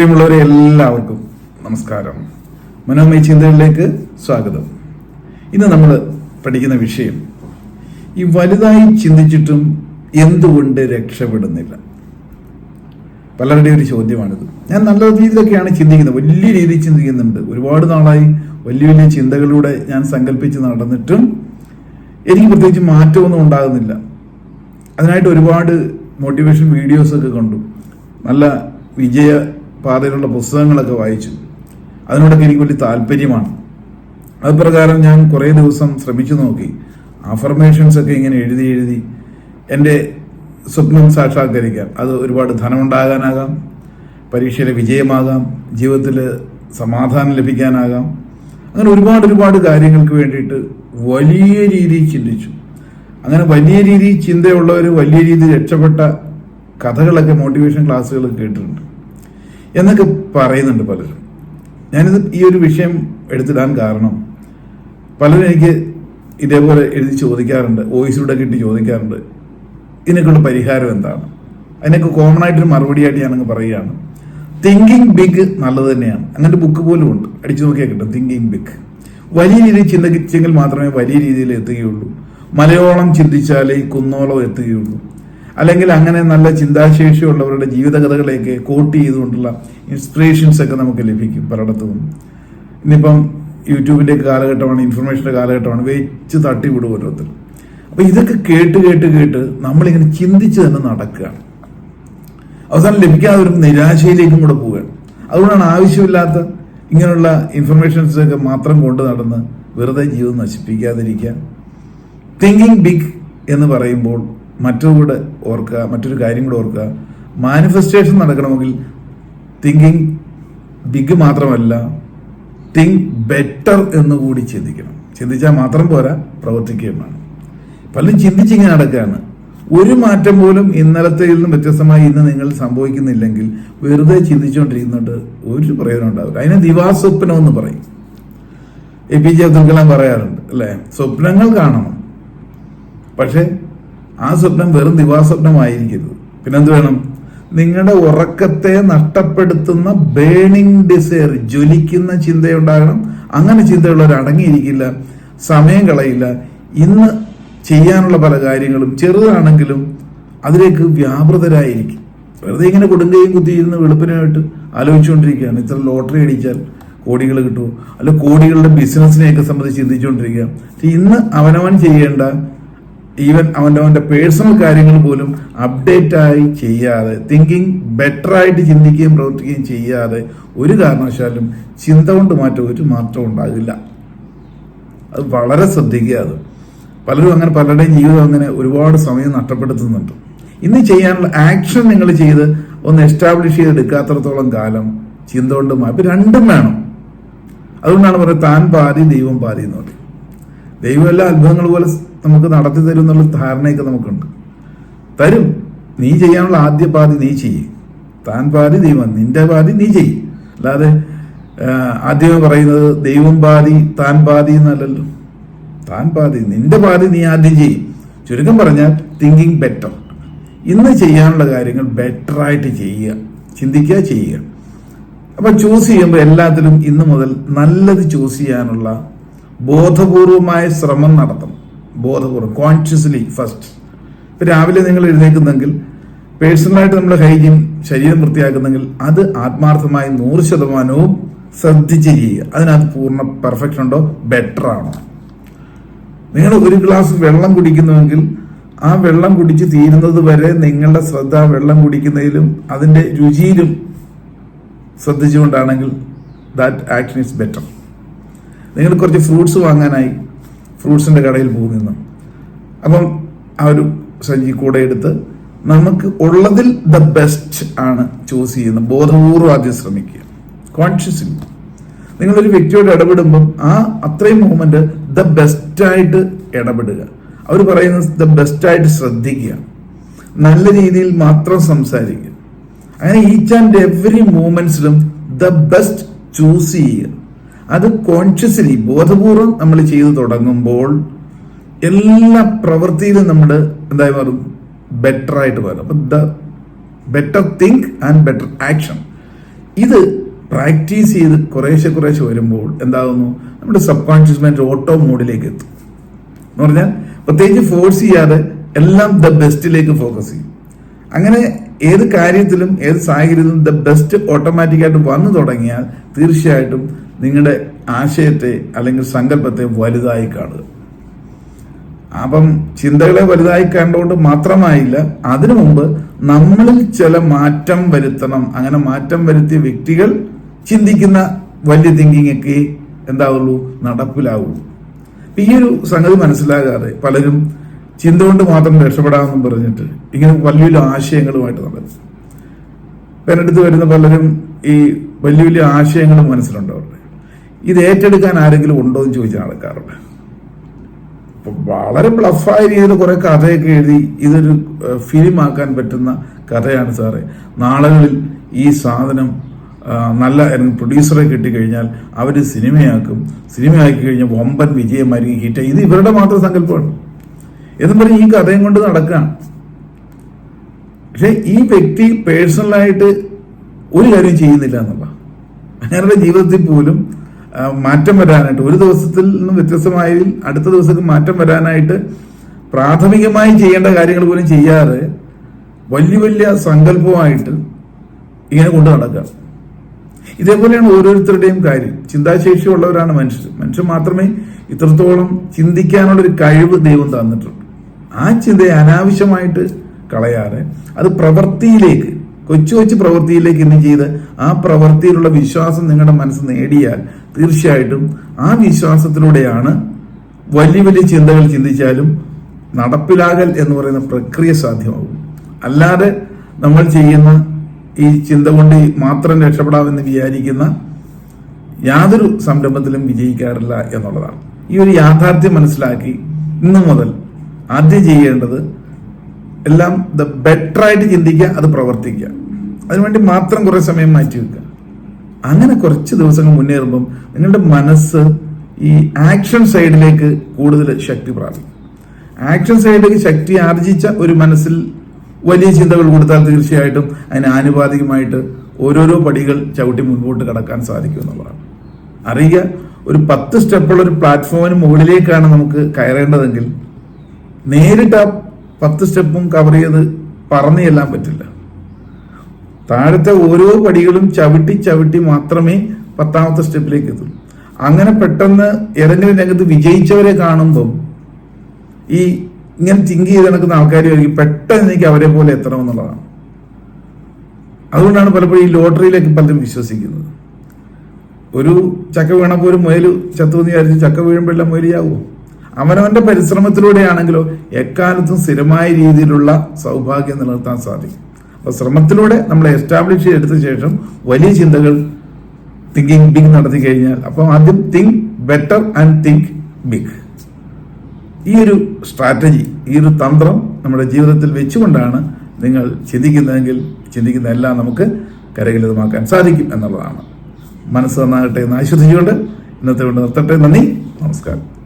പ്രിയമുള്ളവരെ എല്ലാവർക്കും നമസ്കാരം. മനോമയ ചിന്തകളിലേക്ക് സ്വാഗതം. ഇന്ന് നമ്മൾ പഠിക്കുന്ന വിഷയം ഈ വലുതായി ചിന്തിച്ചിട്ടും എന്തുകൊണ്ട് രക്ഷപ്പെടുന്നില്ല? പലരുടെയും ഒരു ചോദ്യമാണിത്. ഞാൻ നല്ല രീതിയിലൊക്കെയാണ് ചിന്തിക്കുന്നത്. വലിയ രീതിയിൽ ചിന്തിക്കുന്നുണ്ട്. ഒരുപാട് നാളായി വലിയ വലിയ ചിന്തകളിലൂടെ ഞാൻ സങ്കല്പിച്ച് നടന്നിട്ടും എനിക്ക് പ്രത്യേകിച്ച് മാറ്റമൊന്നും ഉണ്ടാകുന്നില്ല. അതിനായിട്ട് ഒരുപാട് മോട്ടിവേഷൻ വീഡിയോസൊക്കെ കണ്ടു. നല്ല വിജയ പാതയിലുള്ള പുസ്തകങ്ങളൊക്കെ വായിച്ചു. അതിനോടൊക്കെ എനിക്ക് വലിയ താല്പര്യമാണ്. അത് പ്രകാരം ഞാൻ കുറേ ദിവസം ശ്രമിച്ചു നോക്കി. അഫർമേഷൻസ് ഒക്കെ ഇങ്ങനെ എഴുതി എഴുതി എന്റെ സ്വപ്നം സാക്ഷാത്കരിക്കാൻ. അത് ഒരുപാട് ധനമുണ്ടാകാനാകാം പരീക്ഷയിലെ വിജയമാകാം ജീവിതത്തിൽ സമാധാനം ലഭിക്കാനാകാം. അങ്ങനെ ഒരുപാട് ഒരുപാട് കാര്യങ്ങൾക്ക് വേണ്ടിയിട്ട് വലിയ രീതിയിൽ ചിന്തിച്ചു. അങ്ങനെ വലിയ രീതിയിൽ ചിന്തയുള്ളവർ വലിയ രീതിയിൽ രക്ഷപ്പെട്ട കഥകളൊക്കെ മോട്ടിവേഷൻ ക്ലാസ്സുകൾ കേട്ടിട്ടുണ്ട്. എന്നൊക്കെ പറയുന്നുണ്ട് പലരും. ഞാനിത് ഈ ഒരു വിഷയം എടുത്തിടാൻ കാരണം പലരും എനിക്ക് ഇതേപോലെ എഴുതി ചോദിക്കാറുണ്ട് വോയിസിലൂടെ കിട്ടി ചോദിക്കാറുണ്ട് ഇതിനൊക്കെയുള്ള പരിഹാരം എന്താണ്? അതിനൊക്കെ കോമൺ ആയിട്ടൊരു മറുപടിയായിട്ട് ഞാനങ്ങ് പറയുകയാണ്. തിങ്കിങ് ബിഗ് നല്ലത് തന്നെയാണ്. അങ്ങനത്തെ ബുക്ക് പോലും ഉണ്ട്. അടിച്ചു നോക്കിയാൽ കിട്ടും. തിങ്കിങ് ബിഗ് വലിയ രീതിയിൽ ചിന്തിച്ചെങ്കിൽ മാത്രമേ വലിയ രീതിയിൽ എത്തുകയുള്ളൂ. മലയോളം ചിന്തിച്ചാലേ കുന്നോളം എത്തുകയുള്ളൂ. അല്ലെങ്കിൽ അങ്ങനെ നല്ല ചിന്താശേഷിയുള്ളവരുടെ ജീവിതകഥകളെയൊക്കെ കോട്ട് ചെയ്തുകൊണ്ടുള്ള ഇൻസ്പിറേഷൻസ് ഒക്കെ നമുക്ക് ലഭിക്കും പലയിടത്തും ഇന്നിപ്പം യൂട്യൂബിന്റെ കാലഘട്ടമാണ് ഇൻഫർമേഷന്റെ കാലഘട്ടമാണ് വെച്ച് തട്ടിവിടും ഓരോരുത്തർ. അപ്പോൾ ഇതൊക്കെ കേട്ട് കേട്ട് കേട്ട് നമ്മളിങ്ങനെ ചിന്തിച്ച് തന്നെ നടക്കുകയാണ്. അവസാനം ലഭിക്കാതെ ഒരു നിരാശയിലേക്കും കൂടെ പോവുകയാണ്. അതുകൊണ്ടാണ് ആവശ്യമില്ലാത്ത ഇങ്ങനെയുള്ള ഇൻഫർമേഷൻസ് ഒക്കെ മാത്രം കൊണ്ട് നടന്ന് വെറുതെ ജീവിതം നശിപ്പിക്കാതിരിക്കുക. തിങ്കിങ് ബിഗ് എന്ന് പറയുമ്പോൾ മറ്റൊരു കൂടെ ഓർക്കുക മറ്റൊരു കാര്യം കൂടെ ഓർക്കുക. മാനിഫെസ്റ്റേഷൻ നടക്കണമെങ്കിൽ തിങ്കിങ് ബിഗ് മാത്രമല്ല തിങ്ക് ബെറ്റർ എന്ന് കൂടി ചിന്തിക്കണം. ചിന്തിച്ചാൽ മാത്രം പോരാ പ്രവർത്തിക്കുകയും വേണം. പലരും ചിന്തിച്ചിങ്ങനെ നടക്കുകയാണ്. ഒരു മാറ്റം പോലും ഇന്നലത്തെയിൽ നിന്നും വ്യത്യസ്തമായി ഇന്ന് നിങ്ങൾ സംഭവിക്കുന്നില്ലെങ്കിൽ വെറുതെ ചിന്തിച്ചുകൊണ്ടിരിക്കുന്നുണ്ട് ഒരു പ്രയോജനം ഉണ്ടാവില്ല. അതിനെ ദിവാസ്വപ്നം എന്ന് പറയും. A P J Abdul Kalam പറയാറുണ്ട് അല്ലേ? സ്വപ്നങ്ങൾ കാണണം. പക്ഷെ ആ സ്വപ്നം വെറും ദിവാസ്വപ്നമായിരിക്കരുത് പിന്നെന്ത് വേണം? നിങ്ങളുടെ ഉറക്കത്തെ നഷ്ടപ്പെടുത്തുന്ന ബേണിംഗ് ഡിസയർ ജ്വലിക്കുന്ന ചിന്തയുണ്ടാകണം. അങ്ങനെ ചിന്തയുള്ളവർ അടങ്ങിയിരിക്കില്ല സമയം കളയില്ല. ഇന്ന് ചെയ്യാനുള്ള പല കാര്യങ്ങളും ചെറുതാണെങ്കിലും അതിലേക്ക് വ്യാപൃതരായിരിക്കും. വെറുതെ ഇങ്ങനെ കൊടുങ്കയും കുത്തിയിരുന്ന് വെളുപ്പിനായിട്ട് ആലോചിച്ചുകൊണ്ടിരിക്കുകയാണ്. ഇത്ര ലോട്ടറി അടിച്ചാൽ കോടികൾ കിട്ടുമോ? അല്ല കോടികളുടെ ബിസിനസ്സിനെയൊക്കെ സംബന്ധിച്ച് ചിന്തിച്ചുകൊണ്ടിരിക്കുക ഇന്ന് അവനവൻ ചെയ്യേണ്ട ഈവൻ അവന്റെ അവന്റെ പേഴ്സണൽ കാര്യങ്ങൾ പോലും അപ്ഡേറ്റായി ചെയ്യാതെ തിങ്കിങ് ബെറ്റർ ആയിട്ട് ചിന്തിക്കുകയും പ്രവർത്തിക്കുകയും ചെയ്യാതെ ഒരു കാരണവശാലും ചിന്ത കൊണ്ട് മാറ്റം ഒരു മാറ്റം ഉണ്ടാകില്ല. അത് വളരെ ശ്രദ്ധിക്കുക അത്. പലരും അങ്ങനെ പലരുടെയും ജീവിതം അങ്ങനെ ഒരുപാട് സമയം നഷ്ടപ്പെടുത്തുന്നുണ്ട്. ഇന്ന് ചെയ്യാനുള്ള ആക്ഷൻ നിങ്ങൾ ചെയ്ത് ഒന്ന് എസ്റ്റാബ്ലിഷ് ചെയ്തെടുക്കാത്തടത്തോളം കാലം ചിന്ത കൊണ്ട് മാറ്റം രണ്ടും വേണം. അതുകൊണ്ടാണ് പറയുന്നത് താൻ പാതി ദൈവം പാതി എന്ന് പറയും ദൈവം എല്ലാ അത്ഭുതങ്ങൾ പോലെ നമുക്ക് നടത്തി തരും എന്നുള്ള ധാരണയൊക്കെ നമുക്കുണ്ട്. തരും. നീ ചെയ്യാനുള്ള ആദ്യ പാതി നീ ചെയ്യും. താൻ പാതി ദൈവം നിന്റെ പാതി നീ ചെയ്യും. അല്ലാതെ ആദ്യം ആദ്യമേ പറയുന്നത് ദൈവം പാതി താൻ പാതി എന്നല്ലല്ലോ. താൻ പാതി നിന്റെ പാതി നീ ആദ്യം ചെയ്യും. ചുരുക്കം പറഞ്ഞാൽ തിങ്കിങ് ബെറ്റർ ഇന്ന് ചെയ്യാനുള്ള കാര്യങ്ങൾ ബെറ്റർ ആയിട്ട് ചെയ്യുക. ചിന്തിക്കുക ചെയ്യുക. അപ്പൊ ചൂസ് ചെയ്യുമ്പോൾ എല്ലാത്തിലും ഇന്ന് മുതൽ നല്ലത് ചൂസ് ചെയ്യാനുള്ള ബോധപൂർവമായ ശ്രമം നടത്തണം. ബോധപൂർവം. കോൺഷ്യസ്ലി ഫസ്റ്റ് ഇപ്പം രാവിലെ നിങ്ങൾ എഴുന്നേക്കുന്നെങ്കിൽ പേഴ്സണലായിട്ട് നമ്മൾ ഹൈജീൻ ശരീരം വൃത്തിയാക്കുന്നെങ്കിൽ അത് ആത്മാർത്ഥമായി നൂറ് ശതമാനവും ശ്രദ്ധിച്ച് ചെയ്യുക. അതിനകത്ത് പൂർണ പെർഫെക്ഷൻ ഉണ്ടോ? ബെറ്റർ ആണോ. നിങ്ങൾ ഒരു ഗ്ലാസ് വെള്ളം കുടിക്കുന്നുവെങ്കിൽ ആ വെള്ളം കുടിച്ച് തീരുന്നത് വരെ നിങ്ങളുടെ ശ്രദ്ധ വെള്ളം കുടിക്കുന്നതിലും അതിന്റെ രുചിയിലും ശ്രദ്ധിച്ചുകൊണ്ടാണെങ്കിൽ ദാറ്റ് ആക്ഷൻ ഇസ് ബെറ്റർ നിങ്ങൾ കുറച്ച് ഫ്രൂട്ട്സ് വാങ്ങാനായി ഫ്രൂട്ട്സിന്റെ കടയിൽ പോകും നിന്നു അപ്പം ആ ഒരു സഞ്ചി കൂടെ എടുത്ത് നമുക്ക് ഉള്ളതിൽ ദ ബെസ്റ്റ് ആണ് ചൂസ് ചെയ്യുന്നത്. ബോധപൂർവം ആദ്യം ശ്രമിക്കുക. കോൺഷ്യസ്ലി നിങ്ങളൊരു വ്യക്തിയോട് ഇടപെടുമ്പം ആ അത്രയും മൂമെന്റ് ദ ബെസ്റ്റ് ആയിട്ട് ഇടപെടുക. അവർ പറയുന്നത് ദ ബെസ്റ്റ് ആയിട്ട് ശ്രദ്ധിക്കുക. നല്ല രീതിയിൽ മാത്രം സംസാരിക്കുക. അങ്ങനെ ഈച്ച് ആൻഡ് എവറി മൂമെന്റ്സിലും ദ ബെസ്റ്റ് ചൂസ് ചെയ്യുക. അത് കോൺഷ്യസ്ലി ബോധപൂർവം നമ്മൾ ചെയ്തു തുടങ്ങുമ്പോൾ എല്ലാ പ്രവൃത്തിയിലും നമ്മൾ എന്തായി മാറും? ബെറ്റർ ആയിട്ട് മാറും. അപ്പൊ the better think and better action ഇത് പ്രാക്ടീസ് ചെയ്ത് കുറേശ്ശെ കുറേശ്ശെ വരുമ്പോൾ എന്താകുന്നു? നമ്മുടെ സബ് കോൺഷ്യസ് മൈൻഡ് ഓട്ടോ മോഡിലേക്ക് എത്തും. എന്ന് പറഞ്ഞാൽ പ്രത്യേകിച്ച് ഫോഴ്സ് ചെയ്യാതെ എല്ലാം ദ ബെസ്റ്റിലേക്ക് ഫോക്കസ് ചെയ്യും. അങ്ങനെ ഏത് കാര്യത്തിലും ഏത് സാഹചര്യത്തിലും ദ ബെസ്റ്റ് ഓട്ടോമാറ്റിക്കായിട്ട് വന്നു തുടങ്ങിയാൽ തീർച്ചയായിട്ടും നിങ്ങളുടെ ആശയത്തെ അല്ലെങ്കിൽ സങ്കല്പത്തെ വലുതായി കാണുക. അപ്പം ചിന്തകളെ വലുതായി കണ്ടുകൊണ്ട് മാത്രമായില്ല അതിനു മുമ്പ് നമ്മളിൽ ചില മാറ്റം വരുത്തണം. അങ്ങനെ മാറ്റം വരുത്തിയ വ്യക്തികൾ ചിന്തിക്കുന്ന വലിയ തിങ്കിങ് ഒക്കെ എന്താവുള്ളൂ? നടപ്പിലാവുള്ളൂ. ഈ ഒരു സംഗതി മനസ്സിലാകാതെ പലരും ചിന്ത കൊണ്ട് മാത്രം രക്ഷപ്പെടാമെന്നും പറഞ്ഞിട്ട് ഇങ്ങനെ വലിയ വലിയ ആശയങ്ങളുമായിട്ട് നടക്കും എന്റെ വരുന്ന പലരും ഈ വലിയ വലിയ ആശയങ്ങൾ മനസ്സിലുണ്ട്? അവരുടെ ഇത് ഏറ്റെടുക്കാൻ ആരെങ്കിലും ഉണ്ടോ എന്ന് ചോദിച്ച നടക്കാറുണ്ട് വളരെ ബ്ലഫായ രീതിയിൽ കുറെ കഥയൊക്കെ എഴുതി ഇതൊരു ഫിലിം ആക്കാൻ പറ്റുന്ന കഥയാണ് സാറേ. നാളുകളിൽ ഈ സാധനം നല്ല പ്രൊഡ്യൂസറെ കിട്ടിക്കഴിഞ്ഞാൽ അവർ സിനിമയാക്കും. സിനിമയാക്കി കഴിഞ്ഞാൽ വമ്പൻ വിജയമായിരിക്കും ഹിറ്റ് ഇത് ഇവരുടെ മാത്രം സങ്കല്പമാണ്. എന്നും പറഞ്ഞ് ഈ കഥയും കൊണ്ട് നടക്കുകയാണ് പക്ഷേ ഈ വ്യക്തി പേഴ്സണലായിട്ട് ഒരു കാര്യം ചെയ്യുന്നില്ല എന്നുള്ള ഞങ്ങളുടെ ജീവിതത്തിൽ പോലും മാറ്റം വരാനായിട്ട് ഒരു ദിവസത്തിൽ നിന്നും വ്യത്യസ്തമായി അടുത്ത ദിവസത്തിൽ മാറ്റം വരാനായിട്ട് പ്രാഥമികമായി ചെയ്യേണ്ട കാര്യങ്ങൾ പോലും ചെയ്യാതെ വലിയ വലിയ സങ്കല്പമായിട്ട് ഇങ്ങനെ കൊണ്ടു നടക്കുക. ഇതേപോലെയാണ് ഓരോരുത്തരുടെയും കാര്യം. ചിന്താശേഷി ഉള്ളവരാണ് മനുഷ്യർ. മനുഷ്യർ മാത്രമേ ഇത്രത്തോളം ചിന്തിക്കാനുള്ള ഒരു കഴിവ് ദൈവം തന്നിട്ടുള്ളൂ ആ ചിന്തയെ അനാവശ്യമായിട്ട് കളയാതെ അത് പ്രവൃത്തിയിലേക്ക് കൊച്ചു കൊച്ചു പ്രവൃത്തിയിലേക്ക് ഇന്ന് ചെയ്ത് ആ പ്രവൃത്തിയിലുള്ള വിശ്വാസം നിങ്ങളുടെ മനസ്സ് നേടിയാൽ തീർച്ചയായിട്ടും ആ വിശ്വാസത്തിലൂടെയാണ് വലിയ വലിയ ചിന്തകൾ ചിന്തിച്ചാലും നടപ്പിലാകൽ എന്ന് പറയുന്ന പ്രക്രിയ സാധ്യമാകും. അല്ലാതെ നമ്മൾ ചെയ്യുന്ന ഈ ചിന്ത കൊണ്ട് മാത്രം രക്ഷപ്പെടാമെന്ന് വിചാരിക്കുന്ന യാതൊരു സംരംഭത്തിലും വിജയിക്കാറില്ല എന്നുള്ളതാണ്. ഈ ഒരു യാഥാർത്ഥ്യം മനസ്സിലാക്കി ഇന്നു മുതൽ ആദ്യം ചെയ്യേണ്ടത് എല്ലാം ദ ബെറ്ററായിട്ട് ചിന്തിക്കുക അത് പ്രവർത്തിക്കുക. അതിനുവേണ്ടി മാത്രം കുറേ സമയം മാറ്റി വെക്കുക. അങ്ങനെ കുറച്ച് ദിവസങ്ങൾ മുന്നേറുമ്പം നിങ്ങളുടെ മനസ്സ് ഈ ആക്ഷൻ സൈഡിലേക്ക് കൂടുതൽ ശക്തി പ്രാപിക്കും. ആക്ഷൻ സൈഡിലേക്ക് ശക്തി ആർജിച്ച ഒരു മനസ്സിൽ വലിയ ചിന്തകൾ കൊടുത്താൽ തീർച്ചയായിട്ടും അതിന് ആനുപാതികമായിട്ട് ഓരോരോ പടികൾ ചവിട്ടി മുൻപോട്ട് കടക്കാൻ സാധിക്കും എന്നുള്ളതാണ്. അറിയുക ഒരു പത്ത് സ്റ്റെപ്പുള്ള ഒരു പ്ലാറ്റ്ഫോമിന് മുകളിലേക്കാണ് നമുക്ക് കയറേണ്ടതെങ്കിൽ നേരിട്ട് ആ പത്ത് സ്റ്റെപ്പും കവർ ചെയ്ത് പറഞ്ഞു ചെല്ലാൻ പറ്റില്ല. താഴത്തെ ഓരോ പടികളും ചവിട്ടി ചവിട്ടി മാത്രമേ പത്താമത്തെ സ്റ്റെപ്പിലേക്ക് എത്തുള്ളൂ. അങ്ങനെ പെട്ടെന്ന് ഏതെങ്കിലും രംഗത്ത് വിജയിച്ചവരെ കാണുമ്പം ഈ ഇങ്ങനെ തിങ്ക് ചെയ്ത് നടക്കുന്ന ആൾക്കാരും പെട്ടെന്ന് എനിക്ക് അവരെ പോലെ എത്തണമെന്നുള്ളതാണ്. അതുകൊണ്ടാണ് പലപ്പോഴും ഈ ലോട്ടറിയിലേക്ക് പലരും വിശ്വസിക്കുന്നത്. ഒരു ചക്ക വീണപ്പോൾ ഒരു മുയൽ ചത്തുവെന്ന് വിചാരിച്ച് ചക്ക വീഴുമ്പോഴെല്ലാം മുയലിയാവുമോ? അവനവന്റെ പരിശ്രമത്തിലൂടെയാണെങ്കിലോ എക്കാലത്തും സ്ഥിരമായ രീതിയിലുള്ള സൗഭാഗ്യം നിലനിർത്താൻ സാധിക്കും. അപ്പൊ ശ്രമത്തിലൂടെ നമ്മൾ എസ്റ്റാബ്ലിഷ് ചെയ്തെടുത്ത ശേഷം വലിയ ചിന്തകൾ തിങ്കിങ് ബിഗ് നടത്തി കഴിഞ്ഞാൽ അപ്പം ആദ്യം think better and think big ഈ ഒരു സ്ട്രാറ്റജി ഈ ഒരു തന്ത്രം നമ്മുടെ ജീവിതത്തിൽ വെച്ചുകൊണ്ടാണ് നിങ്ങൾ ചിന്തിക്കുന്നതെങ്കിൽ ചിന്തിക്കുന്ന എല്ലാം നമുക്ക് കരകലിതമാക്കാൻ സാധിക്കും എന്നുള്ളതാണ്. മനസ്സ് നന്നാകട്ടെ എന്ന് ആശ്വസിച്ചുകൊണ്ട് ഇന്നത്തെ കൊണ്ട് നിർത്തട്ടെ. നന്ദി. നമസ്കാരം.